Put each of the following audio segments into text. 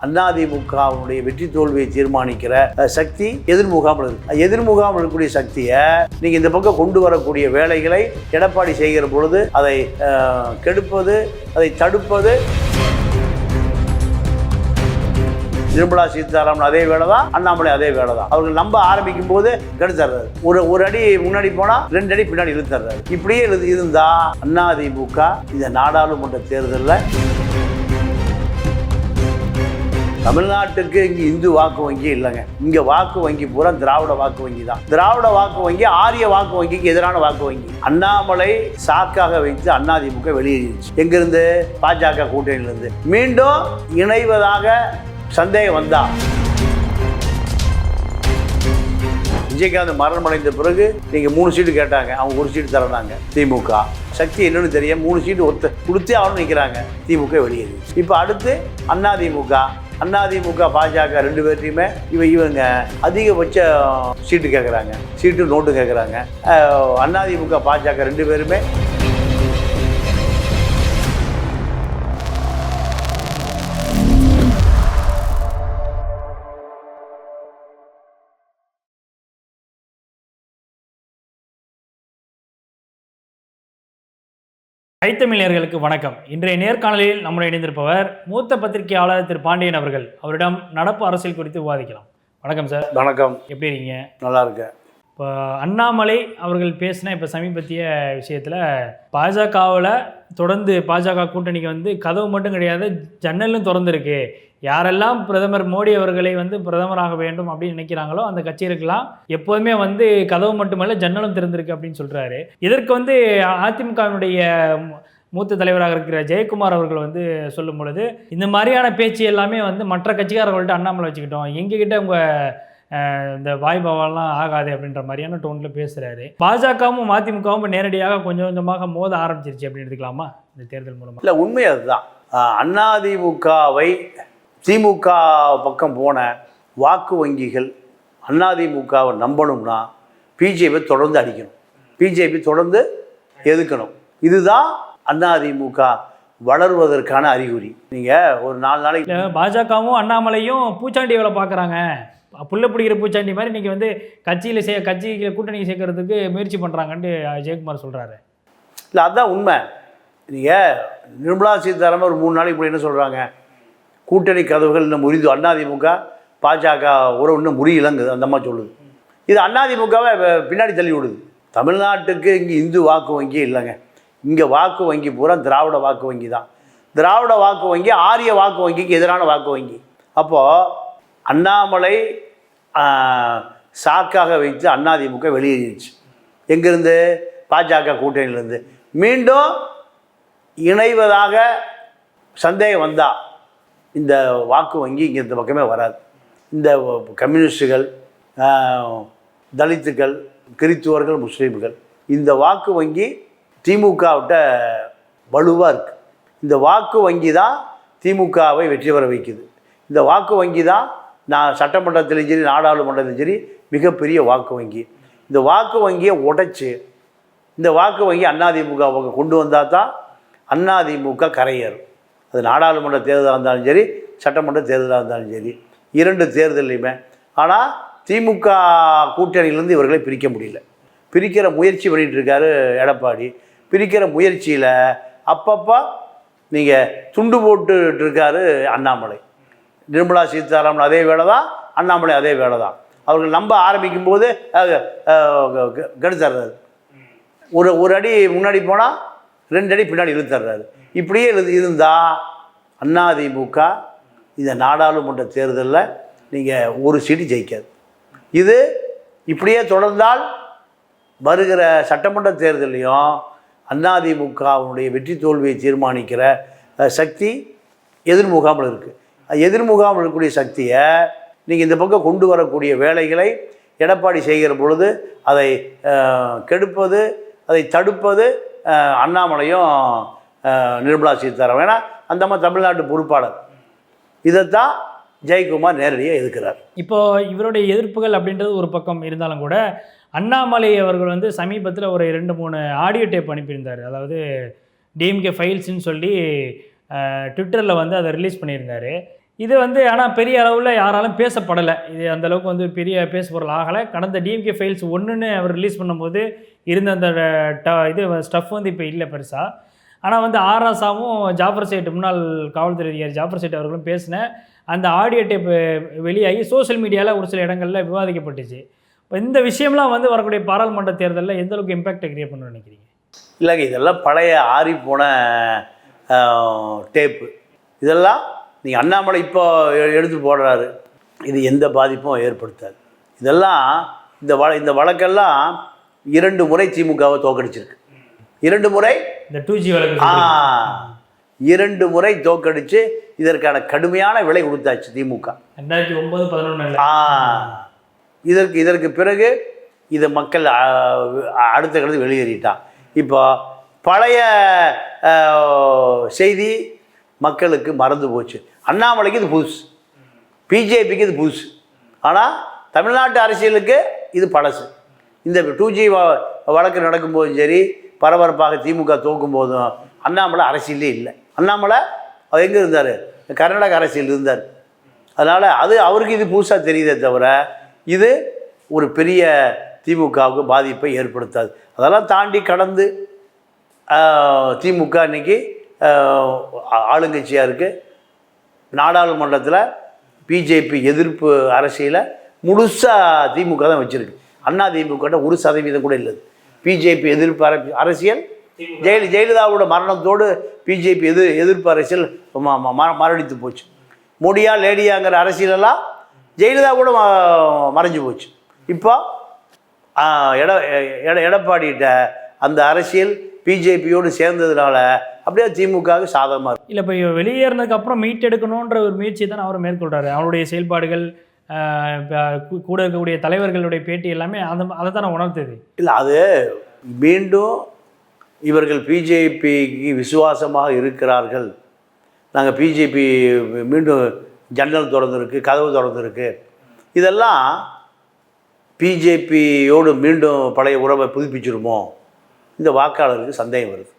அதிமுகவுடைய வெற்றி தோல்வியை தீர்மானிக்கிற சக்தி எதிர்முகாமல் இருக்கு. எதிர்முகாமல் இருக்கக்கூடிய சக்தியை நீங்கள் இந்த பக்கம் கொண்டு வரக்கூடிய வேலைகளை எடப்பாடி செய்கிற பொழுது அதை கெடுப்பது அதை தடுப்பது. நிர்மலா சீதாராமன் அதே வேலை தான் அண்ணாமலை அதே வேலை தான் அவர்கள் நம்ப ஆரம்பிக்கும் போது கெடுத்துறாரு ஒரு ஒரு அடி முன்னாடி போனா ரெண்டு அடி பின்னாடி இழுத்துறாரு இப்படியே இரு- இருந்தா அதிமுக இந்த நாடாளுமன்ற தேர்தலில் தமிழ்நாட்டுக்கு இங்க இந்து வாக்கு வங்கி இல்லைங்க. இங்க வாக்கு வங்கி பூரா திராவிட வாக்கு வங்கி தான். திராவிட வாக்கு வங்கி ஆரிய வாக்கு வங்கிக்கு எதிரான வாக்கு வங்கி. அண்ணாமலை சாக்காக வைத்து அதிமுக வெளியேறிடுச்சு. எங்கிருந்து? பாஜக கூட்டணியிலிருந்து. மீண்டும் இணைவதாக சந்தேகம் வந்தா. விஜயகாந்த் மரணம் அடைந்த பிறகு நீங்க மூணு சீட்டு கேட்டாங்க. அவங்க ஒரு சீட்டு தரனாங்க திமுக. சக்தி என்னன்னு தெரியும் மூணு சீட்டு ஒத்த கொடுத்தே அவனு நிற்கிறாங்க திமுக வெளியேறி இப்போ அடுத்து அண்ணா திமுக அதிமுக பாஜக ரெண்டு பேர்ட்டையுமே இவ இவங்க அதிகபட்ச சீட்டு கேட்குறாங்க சீட்டு நோட்டு கேட்குறாங்க அதிமுக பாஜக ரெண்டு பேருமே கைத்தமிழர்களுக்கு வணக்கம். இன்றைய நேர்காணலில் நம்முடன் இணைந்திருப்பவர் மூத்த பத்திரிகையாளர் திரு பாண்டியன் அவர்கள். அவரிடம் நடப்பு அரசியல் குறித்து விவாதிக்கலாம். வணக்கம் சார். வணக்கம். எப்படி இருக்கீங்க? நல்லா இருக்கேன். இப்போ அண்ணாமலை அவர்கள் பேசின இப்போ சமீபத்திய விஷயத்தில் பாஜகவில் தொடர்ந்து பாஜக கூட்டணிக்கு வந்து கதவு மட்டும் கிடையாது ஜன்னலும் திறந்துருக்கு. யாரெல்லாம் பிரதமர் மோடி அவர்களை வந்து பிரதமராக வேண்டும் அப்படின்னு நினைக்கிறாங்களோ அந்த கட்சிகளுக்கெல்லாம் எப்போதுமே வந்து கதவு மட்டுமல்ல ஜன்னலும் திறந்திருக்கு அப்படின்னு சொல்கிறாரு இதற்கு வந்து அதிமுகவினுடைய மூத்த தலைவராக இருக்கிற ஜெயக்குமார் அவர்கள் வந்து சொல்லும் பொழுது இந்த மாதிரியான பேச்சு எல்லாமே வந்து மற்ற கட்சிக்காரர்கள்ட்ட அண்ணாமலை வச்சுக்கிட்டோம். எங்ககிட்ட உங்கள் இந்த வாய்பாவெல்லாம் ஆகாது அப்படின்ற மாதிரியான டோனில் பேசுகிறாரு பாஜகவும் அதிமுகவும் நேரடியாக கொஞ்சம் கொஞ்சமாக மோத ஆரம்பிச்சிருச்சு அப்படின்னு எடுத்துக்கலாமா? இந்த தேர்தல் மூலமாக இல்லை உண்மை அதுதான். அதிமுகவை திமுக பக்கம் போன வாக்கு வங்கிகள் அதிமுகவை நம்பணும்னா பிஜேபி தொடர்ந்து அடிக்கணும். பிஜேபி தொடர்ந்து எதுக்கணும்? இதுதான் அதிமுக வளர்வதற்கான அறிகுறி. நீங்கள் ஒரு நாலு நாளைக்கு பாஜகவும் அண்ணாமலையும் பூச்சாண்டி வேலை பார்க்குறாங்க. புள்ள பிடிக்கிற பூச்சாண்டி மாதிரி நீங்கள் வந்து கட்சியில் சே கட்சியில் கூட்டணி சேர்க்கறதுக்கு முயற்சி பண்ணுறாங்கன்ட்டு ஜெயக்குமார் சொல்கிறாரு இல்லை அதுதான் உண்மை. நீங்கள் நிர்மலா சீதாராமன் ஒரு மூணு நாளைக்கு என்ன சொல்கிறாங்க கூட்டணி கதவுகள் இன்னும் முறிந்து அதிமுக பாஜக உறவு இன்னும் முறியலங்குது. அந்த அம்மா சொல்லுது. இது அதிமுகவை பின்னாடி தள்ளி விடுது. தமிழ்நாட்டுக்கு இங்கே இந்து வாக்கு வங்கி இல்லைங்க. இங்கே வாக்கு வங்கி பூரா திராவிட வாக்கு வங்கி தான். திராவிட வாக்கு வங்கி ஆரிய வாக்கு வங்கிக்கு எதிரான வாக்கு வங்கி. அப்போது அண்ணாமலை சாக்காக வைத்து அதிமுக வெளியேறிடுச்சு எங்கேருந்து? பாஜக கூட்டணியிலேருந்து. மீண்டும் இணைவதாக சந்தேகம் வந்தா இந்த வாக்கு வங்கி இங்கே இந்த பக்கமே வராது. இந்த கம்யூனிஸ்டுகள் தலித்துக்கள் கிறித்துவர்கள் முஸ்லீம்கள் இந்த வாக்கு வங்கி திமுகவிட்ட வலுவாக இருக்குது இந்த வாக்கு வங்கி தான் திமுகவை வெற்றி பெற வைக்குது. இந்த வாக்கு வங்கி தான் நான் சட்டமன்றத்திலும் சரி நாடாளுமன்றத்திலும் சரி மிகப்பெரிய வாக்கு வங்கி. இந்த வாக்கு வங்கியை உடைச்சி இந்த வாக்கு வங்கி அதிமுக பக்கம் கொண்டு வந்தால் தான் அதிமுக கரையேறும். அது நாடாளுமன்ற தேர்தலாக இருந்தாலும் சரி சட்டமன்ற தேர்தலாக இருந்தாலும் சரி இரண்டு தேர்தலையுமே ஆனால் திமுக கூட்டணியிலேருந்து இவர்களை பிரிக்க முடியல. பிரிக்கிற முயற்சி பண்ணிகிட்டு இருக்காரு எடப்பாடி. பிரிக்கிற முயற்சியில் அப்பப்போ நீங்கள் துண்டு போட்டுட்டு இருக்காரு அண்ணாமலை. நிர்மலா சீதாராமன் அதே வேலை தான் அண்ணாமலை அதே வேலை தான் அவர்கள் நம்ப ஆரம்பிக்கும் போது கெடுத்துறாரு ஒரு ஒரு அடி முன்னாடி போனால் ரெண்டு அடி பின்னாடி இழுத்துறாரு இப்படியே இரு இருந்தால் அண்ணாதிமுக இந்த நாடாளுமன்ற தேர்தலில் நீங்கள் ஒரு சீட்டு ஜெயிக்காது. இது இப்படியே தொடர்ந்தால் வருகிற சட்டமன்ற தேர்தலையும் அதிமுகவுடைய வெற்றி தோல்வியை தீர்மானிக்கிற சக்தி எதிர்முகாமல் இருக்குது எதிர்முகாமல் இருக்கக்கூடிய சக்தியை நீங்கள் இந்த பக்கம் கொண்டு வரக்கூடிய வேலைகளை எடப்பாடி செய்கிற பொழுது அதை கெடுப்பது அதை தடுப்பது அண்ணாமலையும் நிர்மலா சீதாராமன். ஏன்னா அந்த மாதிரி தமிழ்நாட்டு பொறுப்பாளர். இதைத்தான் ஜெயக்குமார் நேரடியாக எதிர்க்கிறார். இப்போ இவருடைய எதிர்ப்புகள் அப்படின்றது ஒரு பக்கம் இருந்தாலும் கூட அண்ணாமலை அவர்கள் வந்து சமீபத்தில் ஒரு ரெண்டு மூணு ஆடியோ டேப் அனுப்பியிருந்தார். அதாவது டிஎம்கே ஃபைல்ஸ்ன்னு சொல்லி ட்விட்டரில் வந்து அதை ரிலீஸ் பண்ணியிருந்தார். இது வந்து ஆனால் பெரிய அளவில் யாராலும் பேசப்படலை. இது அந்தளவுக்கு வந்து பெரிய பேசுபொருள் ஆகலை. கடந்த டிஎம்கே ஃபைல்ஸ் ஒன்றுன்னு அவர் ரிலீஸ் பண்ணும்போது இருந்த அந்த ட இது ஸ்டஃப் வந்து இப்போ இல்லை பெருசாக ஆனால் வந்து ஆராசாவும் ஜாஃபர் சேட் முன்னாள் காவல்துறை அதிகாரி ஜாஃபர் சேட் அவர்களும் பேசின அந்த ஆடியோ டேப் வெளியாகி சோஷியல் மீடியாவில் ஒரு சில இடங்களில் விவாதிக்கப்பட்டுச்சு. இப்போ இந்த விஷயம்லாம் வந்து வரக்கூடிய பாராளுமன்ற தேர்தலில் எந்த அளவுக்கு இம்பாக்டை கிரியேட் பண்ணணும்னு நினைக்கிறீங்க? இல்லைங்க இதெல்லாம் பழைய ஆறிப்போன டேப்பு இதெல்லாம் நீங்கள் அண்ணாமலை இப்போ எடுத்து போடுறாரு. இது எந்த பாதிப்பும் ஏற்படுத்தாது. இதெல்லாம் இந்த வழ இந்த வழக்கெல்லாம் இரண்டு முறை திமுகவை தோக்கடிச்சிருக்கு. இரண்டு முறை இந்த டூ ஜி வழக்கு ஆ இரண்டு முறை தோக்கடிச்சு இதற்கான கடுமையான விலை கொடுத்தாச்சு திமுக. ரெண்டாயிரத்தி ஒம்பது பதினொன்றில் ஆ இதற்கு இதற்கு பிறகு இதை மக்கள் அடுத்த கருத்து வெளியேறிட்டான் இப்போ பழைய செய்தி மக்களுக்கு மறந்து போச்சு. அண்ணாமலைக்கு இது புதுசு. பிஜேபிக்கு இது புதுசு. ஆனால் தமிழ்நாட்டு அரசியலுக்கு இது பழசு. இந்த டூ ஜி வழக்கு நடக்கும்போதும் சரி பரபரப்பாக திமுக தோக்கும் போதும் அண்ணாமலை அரசியலே இல்லை. அண்ணாமலை அவர் எங்கே இருந்தார்? கர்நாடக அரசியல் இருந்தார். அதனால் அது அவருக்கு இது புதுசாக தெரியுதே தவிர இது ஒரு பெரிய திமுகவுக்கு பாதிப்பை ஏற்படுத்தாது. அதெல்லாம் தாண்டி கடந்து திமுக இன்னைக்கு ஆளுங்கட்சியாக இருக்குது நாடாளுமன்றத்தில் பிஜேபி எதிர்ப்பு அரசியலை முழுசாக திமுக தான் வச்சுருக்கு. அண்ணா திமுக ஒரு சதவீதம் கூட இல்லை பிஜேபி எதிர்ப்பு அர- அரசியல் ஜெயல ஜெயலலிதாவோட மரணத்தோடு பிஜேபி எதிர் எதிர்ப்பு அரசியல் மரணித்து போச்சு. மோடியா லேடியாங்கிற அரசியலெல்லாம் ஜெயலலிதா கூட மறைஞ்சு போச்சு. இப்போ எட எடப்பாடிகிட்ட அந்த அரசியல் பிஜேபியோடு சேர்ந்ததுனால அப்படியே திமுகவுக்கு சாதகமாக இருக்கு. இல்லை இப்போ வெளியேறினதுக்கு அப்புறம் மீட் எடுக்கணுன்ற ஒரு முயற்சி தான் அவர் மேற்கொள்கிறாரு அவருடைய செயல்பாடுகள் கூட இருக்கக்கூடிய தலைவர்களுடைய பேட்டி எல்லாமே அந்த அதை தான் உணர்த்துது. இல்லை அது மீண்டும் இவர்கள் பிஜேபிக்கு விசுவாசமாக இருக்கிறார்கள். நாங்கள் பிஜேபி மீண்டும் ஜன்னல் திறந்துருக்கு கதவு திறந்துருக்கு. இதெல்லாம் பிஜேபியோடு மீண்டும் பழைய உறவை புதுப்பிச்சிருமோ? இந்த வாக்காளருக்கு சந்தேகம் வருது.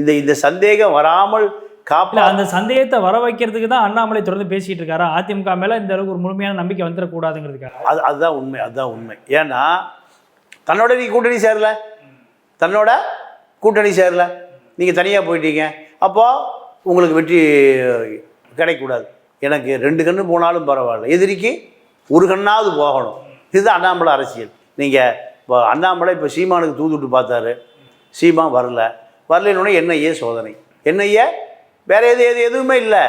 இந்த இந்த சந்தேகம் வராமல் இல்லை காப்பா அந்த சந்தேகத்தை வர வைக்கிறதுக்கு தான் அண்ணாமலை தொடர்ந்து பேசிட்டு இருக்காரா? அதிமுக மேலே இந்த அளவுக்கு ஒரு முழுமையான நம்பிக்கை வந்துடக்கூடாதுங்கிறதுக்காக. அது அதுதான் உண்மை அதுதான் உண்மை. ஏன்னா தன்னோட நீ கூட்டணி சேரல. தன்னோட கூட்டணி சேரல. நீங்கள் தனியாக போயிட்டீங்க. அப்போது உங்களுக்கு வெற்றி கிடைக்கக்கூடாது எனக்கு ரெண்டு கண்ணு போனாலும் பரவாயில்ல. எதிரிக்கு ஒரு கண்ணாவது போகணும். இதுதான் அண்ணாமலை அரசியல். நீங்கள் இப்போ அண்ணாமலை இப்போ சீமானுக்கு தூதுட்டு பார்த்தாரு. சீமா வரல. வரலன்னு என்னையே சோதனை. என்ஐஏ வேற எது எது எதுவுமே இல்லை.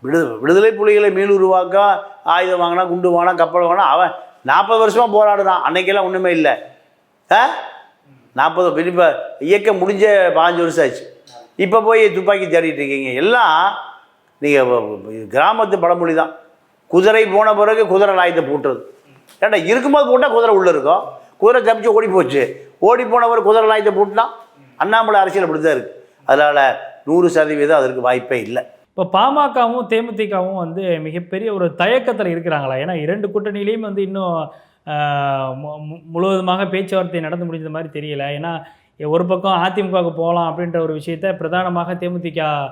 விடு விடுதலை புலிகளை மீளுருவாக்க ஆயுதம் வாங்கினா குண்டு வாங்கினா கப்பல் வாங்கினா அவன் நாற்பது வருஷமாக போராடுறான். அன்னைக்கெல்லாம் ஒன்றுமே இல்லை. ஆ? நாற்பது இப்போ இயக்கம் முடிஞ்ச பாஞ்சு வருஷம் ஆச்சு. இப்போ போய் துப்பாக்கி தேடிட்டு இருக்கீங்க. எல்லாம் நீங்கள் கிராமத்து பழமொழி தான். குதிரை போன பிறகு குதிரை லாயத்தை பூட்டுறது. ஏன்டா இருக்கும்போது போட்டால் குதிரை உள்ளே இருக்கும். குதிரை தப்பிச்சு ஓடி போச்சு ஓடி போனவர் குதிரை லாயத்தை பூட்டினா அண்ணாமலை அரசியல் அப்படி தான் இருக்குது அதனால் நூறு சதவீதம் அதற்கு வாய்ப்பே இல்லை. இப்போ பாமகவும் தேமுதிகவும் வந்து மிகப்பெரிய ஒரு தயக்கத்தில் இருக்கிறாங்களா? ஏன்னா இரண்டு கூட்டணியிலையும் வந்து இன்னும் மு- மு- முழுவதுமாக பேச்சுவார்த்தை நடந்து முடிஞ்ச மாதிரி தெரியல. ஏன்னா ஒரு பக்கம் அதிமுகவுக்கு போகலாம் அப்படின்ற ஒரு விஷயத்த பிரதானமாக தேமுதிக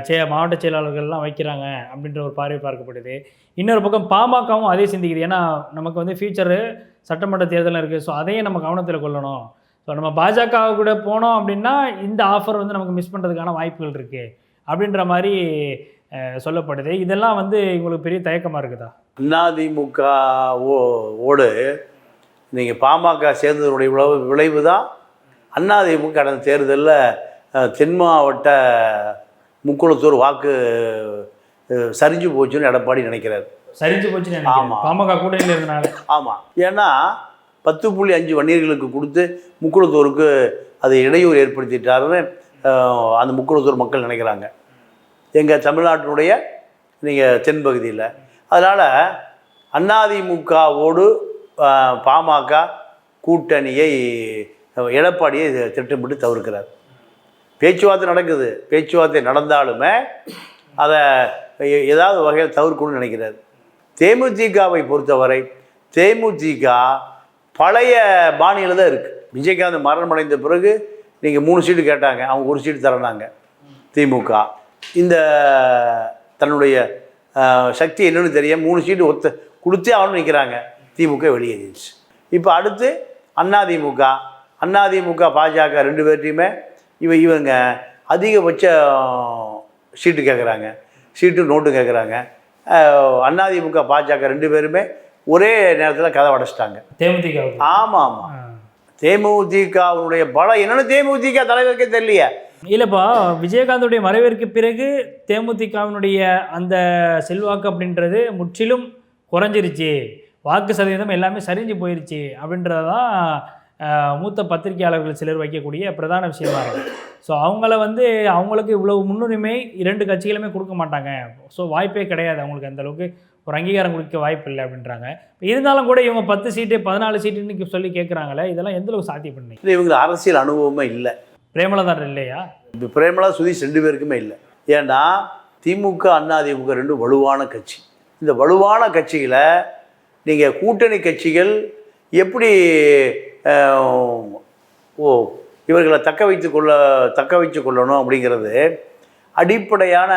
செய மாவட்ட செயலாளர்கள்லாம் வைக்கிறாங்க அப்படின்ற ஒரு பார்வை பார்க்கப்படுது. இன்னொரு பக்கம் பாமகவும் அதே சிந்திக்குது. ஏன்னா நமக்கு வந்து ஃபியூச்சரு சட்டமன்ற தேர்தலும் இருக்குது ஸோ அதையும் நம்ம கவனத்தில் கொள்ளணும். ஸோ நம்ம பாஜக கூட போனோம் அப்படின்னா இந்த ஆஃபர் வந்து நமக்கு மிஸ் பண்ணுறதுக்கான வாய்ப்புகள் இருக்குது அப்படின்ற மாதிரி சொல்லப்படுது. இதெல்லாம் வந்து உங்களுக்கு பெரிய தயக்கமாக இருக்குதா? அதிமுக ஓடு நீங்கள் பாமக சேர்ந்ததனுடைய விளைவு விளைவு தான் அதிமுக கடந்த தேர்தலில் தென் மாவட்ட முக்குளத்தூர் வாக்கு சரிஞ்சு போச்சுன்னு எடப்பாடி நினைக்கிறார். சரிஞ்சு போச்சுன்னு நினைக்கிறேன். ஆமா. பாமக கூட்டணியில் இருந்தனால. ஆமாம் ஏன்னா பத்து புள்ளி அஞ்சு வன்னியர்களுக்கு கொடுத்து முக்குளத்தூருக்கு அது இடையூறு ஏற்படுத்திட்டாருன்னு அந்த முக்குளத்தூர் மக்கள் நினைக்கிறாங்க. எங்கள் தமிழ்நாட்டினுடைய நீங்கள் தென்பகுதியில் அதனால் அண்ணாதிமுகவோடு பாமக கூட்டணியை எடப்பாடியை திட்டமிட்டு தவிர்க்கிறார். பேச்சுவார்த்தை நடக்குது. பேச்சுவார்த்தை நடந்தாலுமே அதை எ- ஏதாவது வகையில் தவிர்க்கணும்னு நினைக்கிறார். தேமுதிகவை பொறுத்தவரை தேமுதிக பழைய பாணியில் தான் இருக்குது விஜயகாந்த் மரணம் அடைந்த பிறகு நீங்கள் மூணு சீட்டு கேட்டாங்க அவங்க ஒரு சீட்டு தரனாங்க திமுக. இந்த தன்னுடைய சக்தி என்னன்னு தெரியும் மூணு சீட்டு ஒத்த கொடுத்தே அவனு நிற்கிறாங்க திமுக வெளியேறிடுச்சு இப்போ அடுத்து அதிமுக திமுக பாஜக ரெண்டு பேர்ட்டையுமே இவ இவங்க அதிகபட்ச சீட்டு கேட்குறாங்க சீட்டு நோட்டு கேட்குறாங்க அதிமுக பாஜக ரெண்டு பேருமே ஒரே நேரத்தில் கதை அடைச்சிட்டாங்க தேமுதிகவுக்கு. ஆமாம். ஆமாம் தேமுதிகவுடைய பலம் என்னன்னு தேமுதிக தலைவருக்கே தெரியலையே. இல்லைப்பா விஜயகாந்துடைய மறைவிற்கு பிறகு தேமுதிகவினுடைய அந்த செல்வாக்கு அப்படின்றது முற்றிலும் குறைஞ்சிருச்சு. வாக்கு சதவீதம் எல்லாமே சரிஞ்சு போயிருச்சு அப்படின்றதான் ஆஹ், மூத்த பத்திரிகையாளர்கள் சிலர் வைக்கக்கூடிய பிரதான விஷயமா இருக்கு. ஸோ அவங்கள வந்து அவங்களுக்கு இவ்வளவு முன்னுரிமை இரண்டு கட்சிகளுமே கொடுக்க மாட்டாங்க. ஸோ வாய்ப்பே கிடையாது அவங்களுக்கு அந்த அளவுக்கு. ஒரு அங்கீகாரம் கொடுக்க வாய்ப்பு இல்லை அப்படின்றாங்க. இருந்தாலும் கூட இவங்க பத்து சீட்டு பதினாலு சீட்டுன்னு சொல்லி கேட்குறாங்களே இதெல்லாம் எந்த அளவுக்கு சாத்தியம் பண்ணி இல்லை இவங்களுக்கு அரசியல் அனுபவமே இல்லை. பிரேமலதா இல்லையா? இப்போ பிரேமலா சுதீஷ் ரெண்டு பேருக்குமே இல்லை. ஏன்னா திமுக அதிமுக ரெண்டும் வலுவான கட்சி. இந்த வலுவான கட்சிகளை நீங்கள் கூட்டணி கட்சிகள் எப்படி ஓ இவர்களை தக்க வைத்து கொள்ள தக்க வைத்து கொள்ளணும் அப்படிங்கிறது அடிப்படையான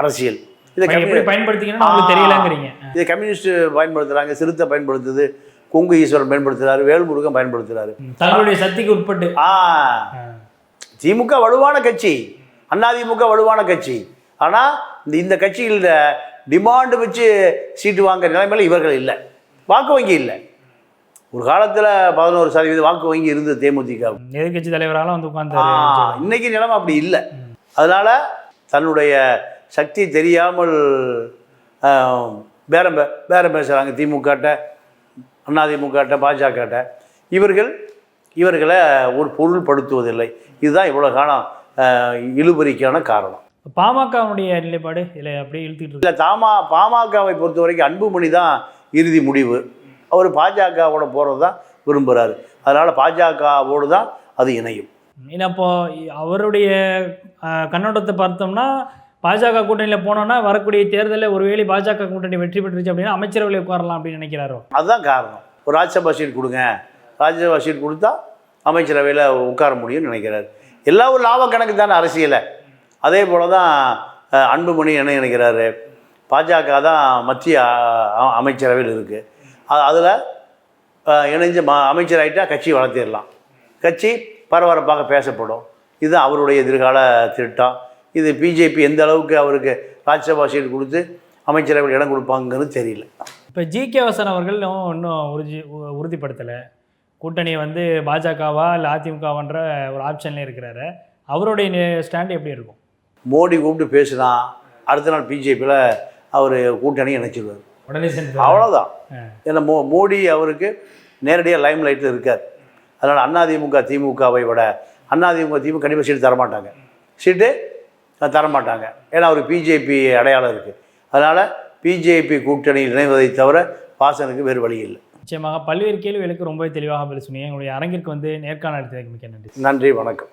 அரசியல். இதை எப்படி அவங்களுக்கு தெரியலங்கிறீங்க. இதை கம்யூனிஸ்ட் பயன்படுத்துகிறாங்க சிறுத்தை பயன்படுத்துது கொங்கு ஈஸ்வரன் பயன்படுத்துகிறாரு வேல்முருகன் பயன்படுத்துகிறாரு தங்களுடைய சக்திக்கு உட்பட்டு. ஆ. திமுக வலுவான கட்சி அதிமுக வலுவான கட்சி. ஆனால் இந்த இந்த கட்சியில் டிமாண்டு வச்சு சீட்டு வாங்குற நிலைமையில இவர்கள் இல்லை. வாக்கு வங்கி இல்லை. ஒரு காலத்தில் பதினோரு சதவீதம் வாக்கு வங்கி இருந்தது தேமுதிக. எதிர்கட்சி தலைவராலும் வந்து உட்கார்ந்து இன்னைக்கு நிலைமை அப்படி இல்லை. அதனால தன்னுடைய சக்தி தெரியாமல் பேரம் பேரம் பேசுகிறாங்க திமுகட்ட அதிமுகட்ட பாஜகட்ட. இவர்கள் இவர்களை ஒரு பொருள்படுத்துவதில்லை. இதுதான் இவ்வளோ காலம் இழுபறிக்கான காரணம். பாமகவுடைய நிலைப்பாடு இல்லை அப்படியே இழுத்துக்கிட்டு இருக்கு இல்லை தாமா பாமகவை பொறுத்த வரைக்கும் அன்புமணி தான் இறுதி முடிவு. அவர் பாஜகவோட போகிறது தான் விரும்புகிறாரு அதனால் பாஜகவோடு தான் அது இணையும். ஏன்னா இப்போ அவருடைய கண்ணோட்டத்தை பார்த்தோம்னா பாஜக கூட்டணியில் போனோன்னா வரக்கூடிய தேர்தலில் ஒருவேளை பாஜக கூட்டணி வெற்றி பெற்றுச்சு அப்படின்னா அமைச்சரவையில் உட்காரலாம் அப்படின்னு நினைக்கிறாரோ? அதுதான் காரணம். ஒரு ராஜ்யசபா சீட் கொடுங்க. ராஜ்யசபா சீட் கொடுத்தா அமைச்சரவையில் உட்கார முடியும்னு நினைக்கிறாரு. எல்லா ஒரு லாப கணக்கு தானே அரசியலை அதே போல தான் அன்புமணி என்ன நினைக்கிறாரு? பாஜக தான் மத்திய அமைச்சரவையில் இருக்குது அதில் இணைஞ்சு ம அமைச்சராயிட்டா கட்சி வளர்த்திடலாம். கட்சி பரபரப்பாக பேசப்படும். இது அவருடைய எதிர்கால திட்டம். இது பிஜேபி எந்த அளவுக்கு அவருக்கு ராஜ்யசபா சீட் கொடுத்து அமைச்சரவையில் இடம் கொடுப்பாங்கன்னு தெரியல. இப்போ ஜி கே வாசன் அவர்கள் இன்னும் உறுதி உறுதிப்படுத்தலை. கூட்டணி வந்து பாஜகவா இல்லை அதிமுகவான்ற ஒரு ஆப்ஷன்லேயே இருக்கிறாரு. அவருடைய ஸ்டாண்ட் எப்படி இருக்கும்? மோடி கூப்பிட்டு பேசினா அடுத்த நாள் பிஜேபியில் அவர் கூட்டணி இணைச்சிடுவார் உடனே அவ்வளோதான். ஏன்னா மோ மோடி அவருக்கு நேரடியாக லைம் லைட்டில் இருக்கார். அதனால் அதிமுக திமுகவை விட அதிமுக திமுக கண்டிப்பாக சீட்டு தரமாட்டாங்க. சீட்டு தரமாட்டாங்க. ஏன்னா அவருக்கு பிஜேபி அடையாளம் இருக்குது அதனால் பிஜேபி கூட்டணியில் இணைவதை தவிர வாசனுக்கு வேறு வழி இல்லை. நிச்சயமாக பல்வேறு கேள்விகளுக்கு ரொம்பவே தெளிவாக பதில் சொன்னீங்க. உங்களுடைய அரங்கிற்கு வந்து நேர்காணல் எடுத்ததுக்கு மிக்க நன்றி. நன்றி வணக்கம்.